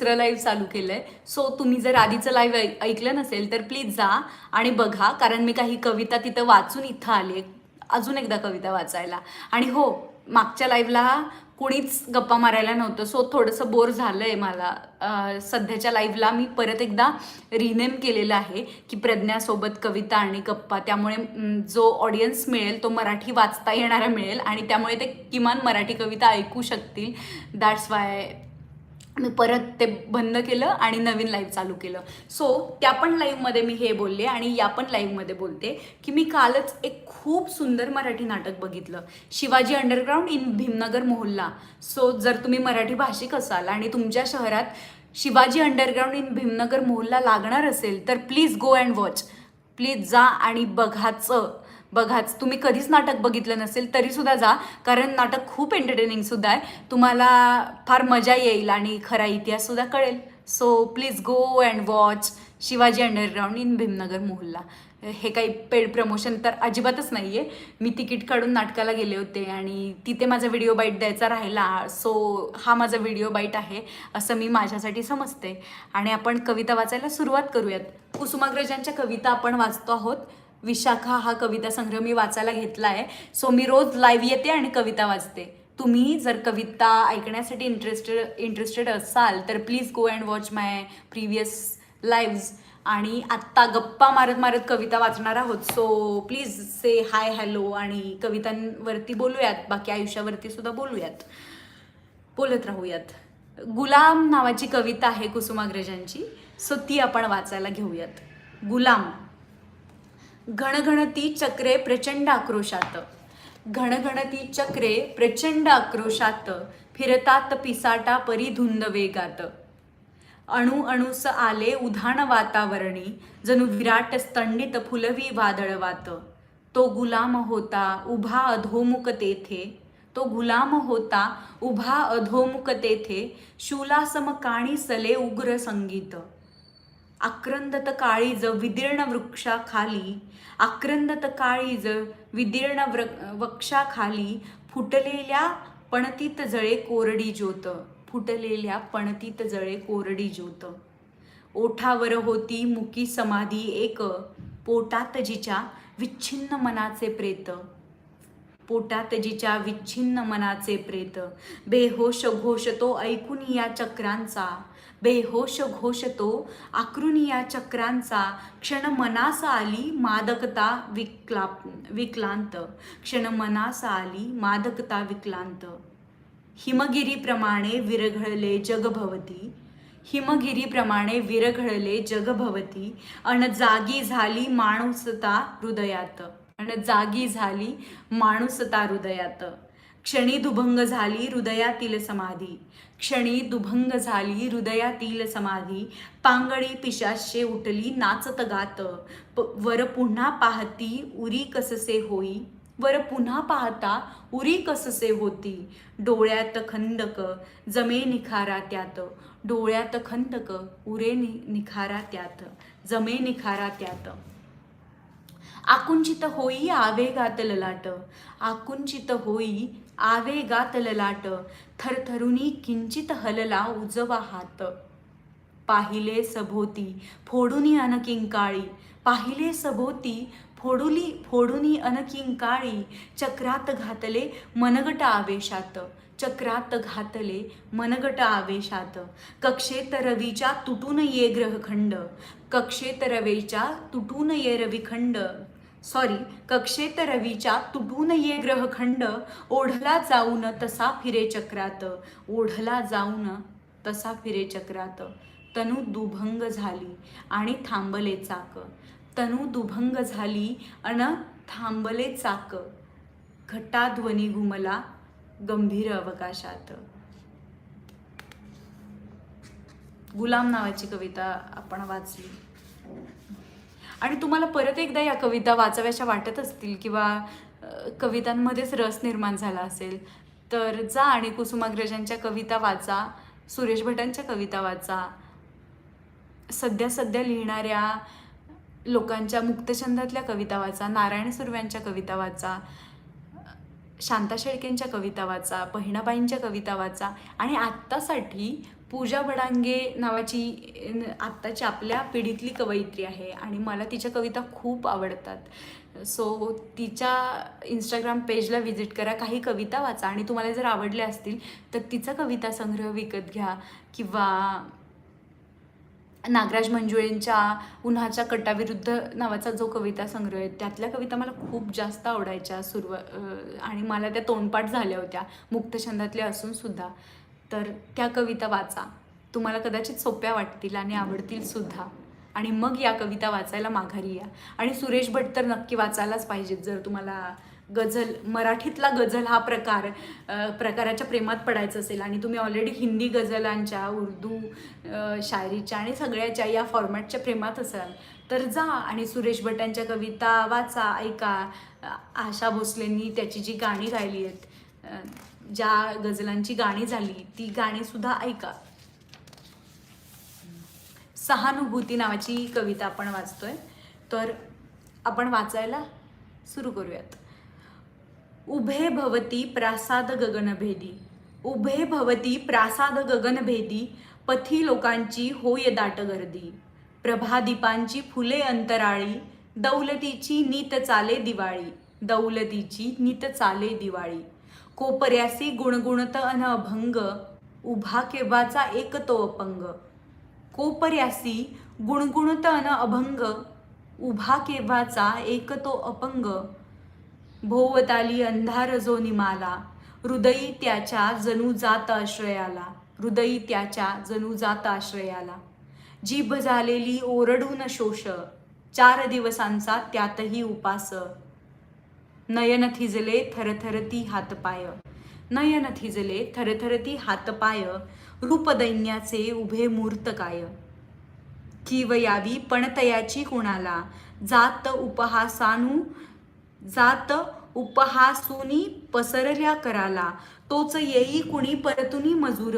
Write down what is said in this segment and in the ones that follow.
दुसरं लाईव्ह चालू केलं आहे सो तुम्ही जर आधीचं लाईव्ह ऐकलं नसेल तर प्लीज जा आणि बघा कारण मी काही कविता तिथं वाचून इथं आले अजून एकदा कविता वाचायला. आणि हो मागच्या लाईव्हला कुणीच गप्पा मारायला नव्हतं. सो थोडंसं बोर झालं आहे मला सध्याच्या लाईव्हला मी परत एकदा रिनेम केलेलं आहे की प्रज्ञासोबत कविता आणि गप्पा. त्यामुळे जो ऑडियन्स मिळेल तो मराठी वाचता येणारा मिळेल. आणि त्यामुळे ते किमान मराठी कविता ऐकू शकतील. दॅट्स वाय मी परत ते बंद केलं आणि नवीन लाईव्ह चालू केलं. सो त्या पण लाईव्हमध्ये मी हे बोलले आणि या पण लाईव्हमध्ये बोलते की मी कालच एक खूप सुंदर मराठी नाटक बघितलं. Shivaji underground in Bhimnagar Mohalla. So जर तुम्ही मराठी भाषिक असाल आणि तुमच्या शहरात शिवाजी अंडरग्राऊंड इन भीमनगर मोहल्ला लागणार असेल तर please go and watch please जा आणि बघाचं. बघाच. तुम्ही कधीच नाटक बघितलं नसेल तरी सुद्धा जा. कारण नाटक खूप एंटरटेनिंग सुद्धा आहे. तुम्हाला फार मजा येईल आणि खरा इतिहास सुद्धा कळेल. So please go and watch Shivaji underground in Bhimnagar Mohalla. हे काही पेड प्रमोशन तर अजिबातच नाही आहे मी तिकीट काढून नाटकाला गेले होते आणि तिथे माझा व्हिडिओ बाईट द्यायचा राहिला. सो हा माझा व्हिडिओ बाईट आहे असं मी माझ्यासाठी समजते. आणि आपण कविता वाचायला सुरुवात करूयात. कुसुमाग्रजांच्या कविता आपण वाचतो आहोत. विशाखा हा कविता संग्रह मी वाचायला घेतला आहे सो मी रोज लाईव्ह येते आणि कविता वाचते. तुम्ही जर कविता ऐकण्यासाठी इंटरेस्टेड इंटरेस्टेड असाल तर please go and watch my previous lives आणि आत्ता गप्पा मारत मारत कविता वाचणार आहोत. So please say hi hello आणि कवितांवरती बोलूयात. बाकी आयुष्यावरती सुद्धा बोलूयात. बोलत राहूयात. गुलाम नावाची कविता आहे कुसुमाग्रजांची. सो ती आपण वाचायला घेऊयात. गुलाम. घणघणती चक्रे प्रचंड आक्रोशात. घणघणती चक्रे प्रचंड आक्रोशात. फिरतात पिसाटा परी धुंद वेगात. अणु अणुस आले उधाण वातावरणी जणू विराट स्तंडित फुलवी वादळवात. तो गुलाम होता उभा अधोमुख तेथे. तो गुलाम होता उभा अधोमुख तेथे. शूलासम काणी सले उग्र संगीत. आक्रंदत काळीज विदीर्ण वृक्षाखाली आक्रंदत काळीज विदीर्ण व्र वृक्षाखाली फुटलेल्या पणतीत जळे कोरडी ज्योत फुटलेल्या पणतीत जळे कोरडी ज्योत. ओठावर होती मुकी समाधी एक पोटात जिच्या विच्छिन्न मनाचे प्रेत. पोटात जिच्या विच्छिन्न मनाचे प्रेत. बेहोश घोष तो ऐकून या चक्रांचा बेहोश घोष तो चक्रांचा क्षण मनास आली मादकता विक्ला विक्लांत. क्षण मनास आली मादकता विक्लांत. हिमगिरीप्रमाणे विरघळले जगभवती. हिमगिरीप्रमाणे विरघळले जगभवती. अन जागी झाली माणूसता हृदयात. अन जागी झाली माणूसता हृदयात. क्षणी दुभंग झाली हृदयातील समाधी. क्षणी दुभंग झाली हृदयातील समाधी. पांगळी पिशाशे उठली नाचत गात. प वर पुन्हा पाहती उरी कससे होई. वर पुन्हा पाहता उरी कससे होती. डोळ्यात खंदक जमे निखारा त्यात. डोळ्यात खंदक उरे नि निखारा त्यात. जमे निखारा त्यात. आकुंचित होई आवेगात ललाट. आकुंचित होई आवेगात ललाट थरथरुनी किंचित हलला उजवा हात. पाहिले सभोती फोडुनी अनकिंकाळी पाहिले सभोती फोडुली फोडुनी अनकिंकाळी चक्रात घातले मनगट आवेशात चक्रात घातले मनगट आवेशात. कक्षेत रवीच्या तुटून ये ग्रहखंड कक्षेत रवेच्या तुटून ये रविखंड. सॉरी कक्षेत रवीच्या तुटून ये ग्रहखंड ओढला जाऊन तसा फिरे चक्रात. ओढला जाऊन तसा फिरे चक्रात. तनु दुभंग झाली आणि थांबले चाक. तनु दुभंग झाली अन थांबले चाक. घटाध्वनी घुमला गंभीर अवकाशात. गुलाम नावाची कविता आपण वाचली. आणि तुम्हाला परत एकदा या कविता वाचाव्याशा वाटत असतील किंवा कवितांमध्येच रस निर्माण झाला असेल तर जा आणि कुसुमाग्रजांच्या कविता वाचा सुरेश भटांच्या कविता वाचा. सध्या सध्या लिहिणाऱ्या लोकांच्या मुक्तछंदातल्या कविता वाचा नारायण सुर्व्यांच्या कविता वाचा शांता शेळकेंच्या कविता वाचा बहिणाबाईंच्या कविता वाचा आणि आत्तासाठी पूजा बडांगे नावाची आत्ताची आपल्या पिढीतली कवयित्री आहे आणि मला तिच्या कविता खूप आवडतात. सो तिच्या इंस्टाग्राम पेजला व्हिजिट करा काही कविता वाचा आणि तुम्हाला जर आवडल्या असतील तर तिचा कविता संग्रह विकत घ्या किंवा नागराज मंजुळेंच्या उन्हाच्या कटाविरुद्ध नावाचा जो कविता संग्रह आहे त्यातल्या कविता मला खूप जास्त आवडायच्या सुरुवा आणि मला त्या तोंडपाठ झाल्या होत्या. मुक्तछंदातल्या असूनसुद्धा तर त्या कविता वाचा. तुम्हाला कदाचित सोप्या वाटतील आणि आवडतील सुद्धा. आणि मग या कविता वाचायला माघारी या. आणि सुरेश भट तर नक्की वाचायलाच पाहिजेत जर तुम्हाला गझल मराठीतला गझल हा प्रकार प्रकाराच्या प्रेमात पडायचं असेल आणि तुम्ही ऑलरेडी हिंदी गझलांच्या उर्दू शायरीच्या आणि सगळ्याच्या या फॉर्मॅटच्या प्रेमात असाल तर जा आणि सुरेश भटांच्या कविता वाचा ऐका. आशा भोसलेंनी त्याची जी गाणी गायली आहेत ज्या गझलांची गाणी झाली ती गाणी सुद्धा ऐका. सहानुभूती नावाची कविता आपण वाचतोय. तर आपण वाचायला सुरू करूयात. उभे भवती प्रासाद गगनभेदी उभे भवती प्रासाद गगनभेदी पथी लोकांची होय दाट गर्दी प्रभादीपांची फुले अंतराळी दौलतीची नीत चाले दिवाळी दौलतीची नीत चाले दिवाळी. कोपर्यासी गुणगुणत अन अभंग उभा केव्हाचा एक तो अपंग. कोपर्यासी गुणगुणत अन अभंग उभा केव्हाचा एक तो अपंग. भोवताली अंधार जो निमाला हृदयी त्याच्या जणू जात आश्रयाला हृदयी त्याच्या जणू जात आश्रयाला. जीभ झालेली ओरडून शोष चार दिवसांचा त्यातही उपास. नयन थिजले थरथरती हातपाय. नयन थिजले थरथरती हातपाय. रूपदैन्याचे उभे मूर्त काय किवयावी पणतयाची कुणाला? जात उपहासानू जात उपहासूनी पसरल्या कराला. तोच येई कुणी परतुनी मजूर.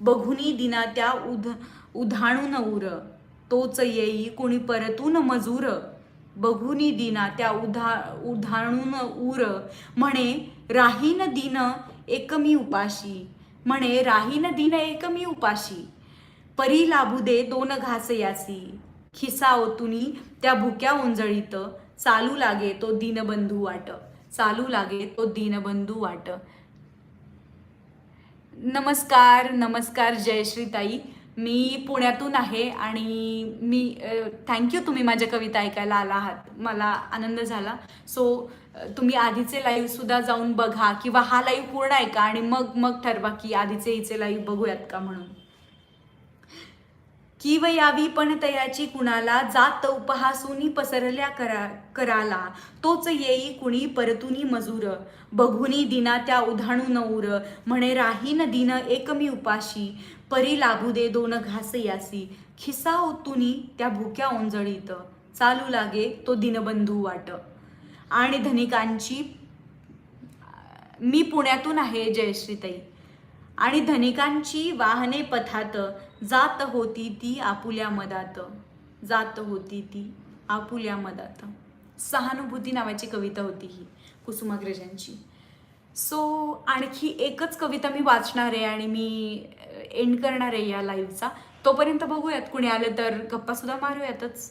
बघुनी दिना त्या उध उधाणून उर तोच येई कुणी परतून मजूर. बघुनी दिना त्या उधा उधाणून उर म्हणे राहीन दिन एकमी उपाशी. म्हणे राहीन दिन एकमी उपाशी. परी लाभू दे दोन घास यासी. खिसा ओतुनी त्या भुक्या ओंजळीत चालू लागे तो दीनबंधू वाट. चालू लागे तो दीनबंधू वाट. नमस्कार नमस्कार जयश्रीताई मी पुण्यातून आहे आणि मी थँक्यू तुम्ही माझ्या कविता ऐकायला आला आहात. मला आनंद झाला. सो तुम्ही आधीचे लाईव्हसुद्धा जाऊन बघा किंवा हा लाईव्ह पूर्ण ऐका आणि मग मग ठरवा की आधीचे हिचे लाईव्ह बघूयात का म्हणून. किव यावी पण तयाची कुणाला? जात उपहासुनी पसरल्या करा कराला. तोच येई कुणी परतुनी मजूर. बघुनी दिना त्या उधाणू नऊर. म्हणे राहीन दिन एकमी उपाशी. परी लाभू दे दोन घास यासी. खिसा ओतुनी त्या भुक्या ओंजळीत. चालू लागे तो दिनबंधू वाट. आणि धनिकांची मी पुण्यातून आहे जयश्रीताई. आणि धनिकांची वाहने पथात. जात होती ती आपुल्या मदात. जात होती ती आपुल्या मदात. सहानुभूती नावाची कविता होती ही कुसुमाग्रजांची. सो आणखी एकच कविता मी वाचणार आहे आणि मी एंड करणार आहे या लाईव्हचा तोपर्यंत बघूयात कुणी आलं तर गप्पासुद्धा मारूयातच.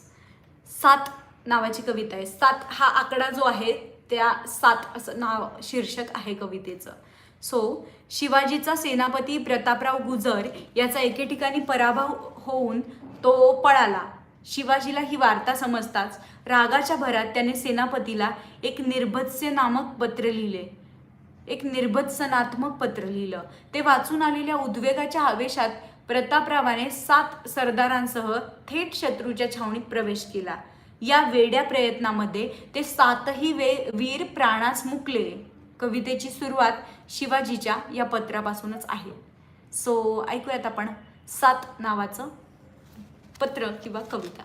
सात नावाची कविता आहे. सात हा आकडा जो आहे त्या सात असं नाव शीर्षक आहे कवितेचं. सो शिवाजीचा सेनापती प्रतापराव गुजर याचा एके ठिकाणी पराभव होऊन तो पळाला. शिवाजीला ही वार्ता समजताच रागाच्या भरात त्याने सेनापतीला एक निर्भत्स्य नामक पत्र लिहिले. एक निर्भत्सनात्मक पत्र लिहिलं. ते वाचून आलेल्या उद्वेगाच्या आवेशात प्रतापरावाने सात सरदारांसह थेट शत्रूच्या छावणीत प्रवेश केला. या वेड्या प्रयत्नामध्ये ते सातही वे वीर प्राणास मुकले. कवितेची सुरुवात शिवाजीच्या या पत्रापासूनच आहे. सो ऐकूयात आपण सात नावाचं पत्र किंवा कविता.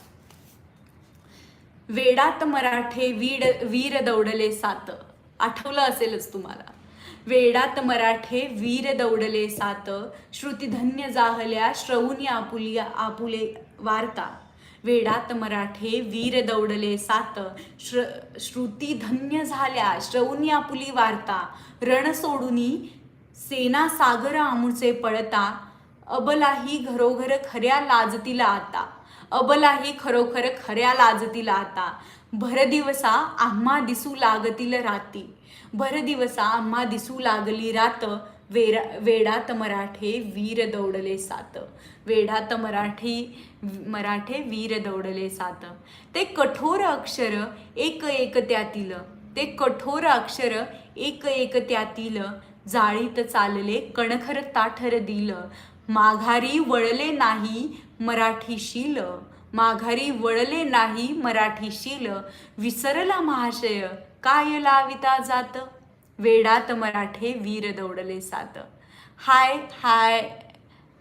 वेडात मराठे वीड वीर दौडले सात. आठवलं असेलच तुम्हाला. वेडात मराठे वीर दौडले सात. श्रुतिधन्य जाहल्या श्रवून आपुली आपुले वार्ता. वेडात मराठे वीर दौडले सात. श्र श्रुती धन्य झाल्या श्रवूनी आपुली वार्ता. रण सोडूनी सेना सागर आमुचे पळता. अबलाही घरोघर खऱ्या लाजतीला आता. अबलाही खरोखर खऱ्या लाजतीला आता. भरदिवसा आम्हा दिसू लागतील राती. भरदिवसा आम्हा दिसू लागली रात. वेरा वेडात मराठे वीर दौडले सात. वेडात मराठी मराठे वीर दौडले सात. ते कठोर अक्षर एक एक त्यातील. ते कठोर अक्षर एक एक त्यातील. जाळीत चालले कणखर ताठर दिल. माघारी वळले नाही मराठीशील माघारी वळले नाही मराठीशील विसरला महाशय काय लाविता जात? वेडात मराठे वीर दौडले सात. Hi hi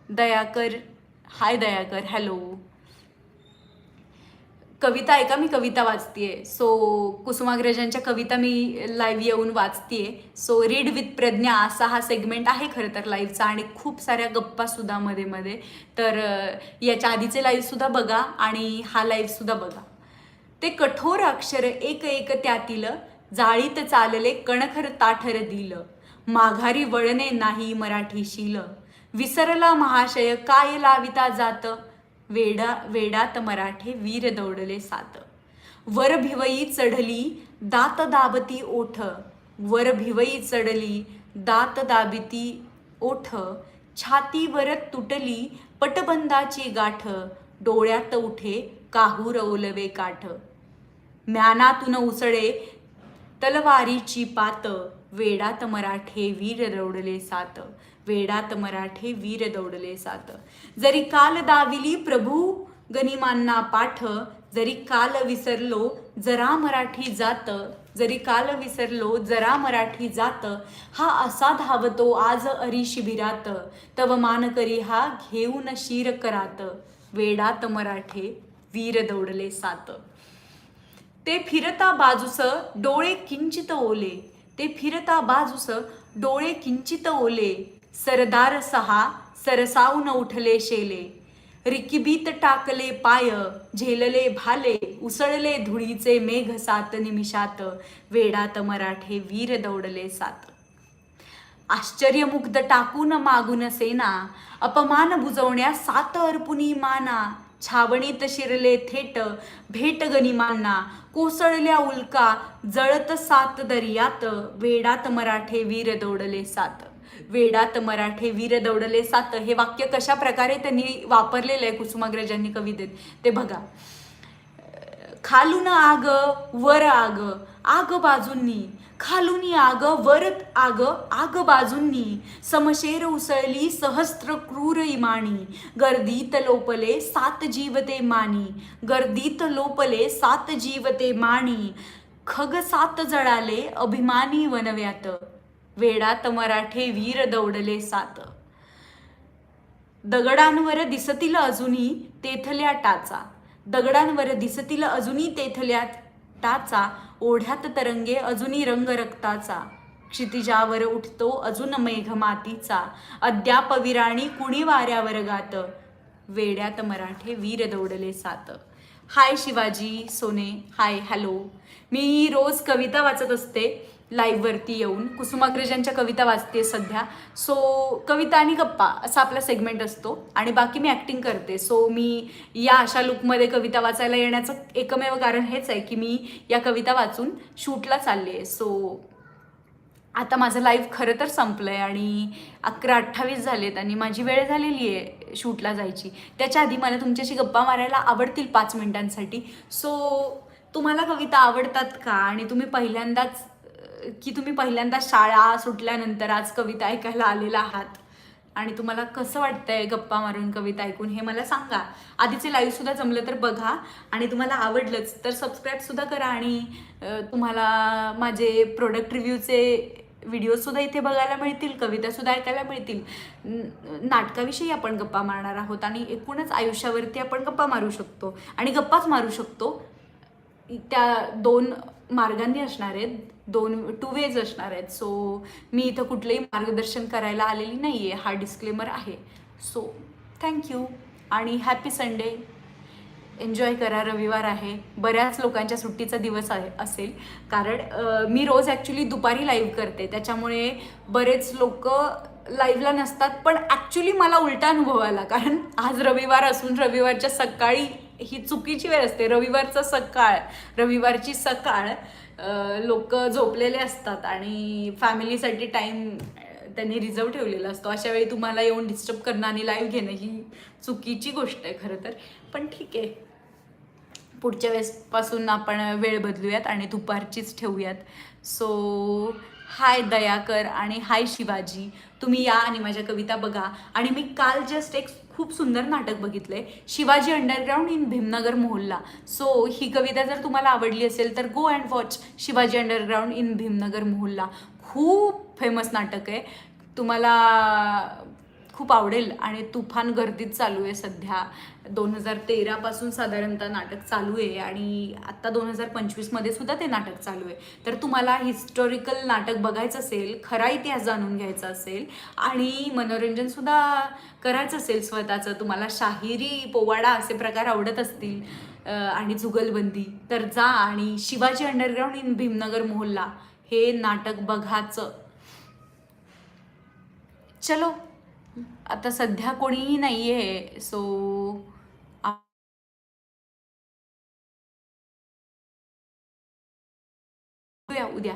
Dayakar hi Dayakar hello. कविता ऐका मी कविता वाचतीये. सो कुसुमाग्रजांच्या कविता मी लाईव्ह येऊन वाचतीये. सो रीड विथ प्रज्ञा असा हा सेगमेंट आहे खरं तर लाईव्हचा आणि खूप साऱ्या गप्पासुद्धा मध्ये मध्ये. तर याच्या आधीचे लाईव्हसुद्धा बघा आणि हा लाईव्हसुद्धा बघा. ते कठोर अक्षर एक एक त्यातील जाळीत चालले कणखर ताठर दिल. माघारी वळणे नाही मराठी शिल. विसरला महाशय काय लाविता जात? वेडा वेडात मराठे वीर दौडले सात. वर भिवई चढली दात दाबती ओठ. वर भिवई चढली दात दाबिती ओठ. छातीवर तुटली पटबंदाची गाठ. डोळ्यात उठे काहूर ओलवे काठ. म्यानातून उसळे तलवारीची पात वेडात मराठे वीर दौडले सात वेडात मराठे वीर दौडले सात. जरी काल दाविली प्रभू गनिमांना पाठ जरी काल विसरलो जरा मराठी जात जरी काल विसरलो जरा मराठी जात हा असा धावतो आज अरी शिबिरात. तव मान करी हा घेऊन शिर करात वेडात मराठे वीर दौडले सात. ते फिरता बाजूस डोळे किंचित ओले. ते फिरता बाजूस डोळे किंचित ओले. सरदार सहा सरसावून उठले शेले. रिकिबीत टाकले पाय झेलले भाले उसळले धुळीचे मेघ सात निमिषात. वेडात मराठे वीर दौडले सात. आश्चर्यमुग्ध टाकून मागून सेना. अपमान बुजवण्या सात अर्पुनी माना. छावणीत शिरले थेट भेट गनिमांना. कोसळल्या उल्का जळत सात दर्यात. वेडात मराठे वीर दौडले सात. वेडात मराठे वीर दौडले सात. हे वाक्य कशा प्रकारे त्यांनी वापरलेलं आहे कुसुमाग्रजांनी कवितेत? ते बघा. खालून आग वर आग. आग बाजूंनी. खालूनी आग वरत आग आग बाजूंनी. समशेर उसळली सहस्त्र क्रूर इमानी. गर्दीत लोपले सात जीवते मानी. गर्दीत लोपले सात जीवते मानी. खग सात जळाले अभिमानी वनव्यात. वेडात मराठे वीर दौडले सात. दगडांवर दिसतील अजूनही तेथल्या टाचा. दगडांवर दिसतील अजूनही तेथल्या ताचा ओढ्यात तरंगे अजूनही रंग रक्ताचा. क्षितिजावर उठतो अजून मेघ मातीचा अद्याप विराणी कुणी वाऱ्यावर गात? वेड्यात मराठे वीर दौडले सात. हाय शिवाजी सोने हाय हॅलो. मी रोज कविता वाचत असते. लाईव्हवरती येऊन. कुसुमाग्रजांच्या कविता वाचते सध्या. सो कविता आणि गप्पा असा आपला सेगमेंट असतो. आणि बाकी मी ॲक्टिंग करते. सो मी या अशा लुकमध्ये कविता वाचायला येण्याचं एकमेव कारण हेच आहे की मी या कविता वाचून शूटला चालले आहे. सो आता माझं लाईव्ह खरं तर संपलं आहे आणि अकरा अठ्ठावीस झालेत आणि माझी वेळ झालेली आहे शूटला जायची. त्याच्या आधी मला तुमच्याशी गप्पा मारायला आवडतील पाच मिनिटांसाठी. सो तुम्हाला कविता आवडतात का? आणि तुम्ही पहिल्यांदाच की तुम्ही पहिल्यांदा शाळा सुटल्यानंतर आज कविता ऐकायला आलेला आहात? आणि तुम्हाला कसं वाटतंय गप्पा मारून कविता ऐकून? हे मला सांगा. आधीचे लाईव्ह सुद्धा जमलं तर बघा. आणि तुम्हाला आवडलंच तर सबस्क्राईब सुद्धा करा आणि तुम्हाला माझे प्रोडक्ट रिव्ह्यूचे व्हिडिओसुद्धा इथे बघायला मिळतील कवितासुद्धा ऐकायला मिळतील. नाटकाविषयी आपण गप्पा मारणार आहोत आणि एकूणच आयुष्यावरती आपण गप्पा मारू शकतो. आणि गप्पाच मारू शकतो. त्या दोन मार्गांनी असणार आहेत. दोन टू वेज असणार आहेत. सो मी इथं कुठलंही मार्गदर्शन करायला आलेली नाही आहे हा डिस्क्लेमर आहे. सो थँक्यू आणि हॅपी संडे एन्जॉय करा. रविवार आहे. बऱ्याच लोकांच्या सुट्टीचा दिवस आहे असेल. कारण मी रोज ॲक्च्युली दुपारी लाईव्ह करते. त्याच्यामुळे बरेच लोक लाईव्हला नसतात. पण ॲक्च्युली मला उलटा अनुभव आला. कारण आज रविवार असून रविवारच्या सकाळी ही चुकीची वेळ असते. रविवारचा सकाळ रविवारची सकाळ लोक झोपलेले असतात आणि फॅमिलीसाठी टाईम त्यांनी रिझर्व ठेवलेला असतो. अशा वेळी तुम्हाला येऊन डिस्टर्ब करणं आणि लाईव्ह घेणं ही चुकीची गोष्ट आहे खरं तर. पण ठीक आहे. पुढच्या वेळेसपासून आपण वेळ बदलूयात आणि दुपारचीच ठेवूयात. सो हाय दयाकर आणि हाय शिवाजी. तुम्ही या आणि माझ्या कविता बघा. आणि मी काल जस्ट एक खूप सुंदर नाटक बघितलंय Shivaji underground in Bhimnagar Mohalla. So ही कविता जर तुम्हाला आवडली असेल तर go and watch Shivaji underground in Bhimnagar Mohalla. खूप फेमस नाटक आहे. तुम्हाला खूप आवडेल आणि तुफान गर्दीत चालू आहे सध्या. दोन हजार तेरापासून साधारणतः नाटक चालू आहे आणि आत्ता दोन हजार पंचवीसमध्ये सुद्धा ते नाटक चालू आहे. तर तुम्हाला हिस्टॉरिकल नाटक बघायचं असेल खरा इतिहास जाणून घ्यायचा असेल आणि मनोरंजनसुद्धा करायचं असेल स्वतःचं. तुम्हाला शाहिरी पोवाडा असे प्रकार आवडत असतील आणि जुगलबंदी. तर जा आणि शिवाजी अंडरग्राऊंड इन भीमनगर मोहल्ला हे नाटक बघाचं. चलो. आता सध्या कोणीही नाही आहे सो उद्या उद्या.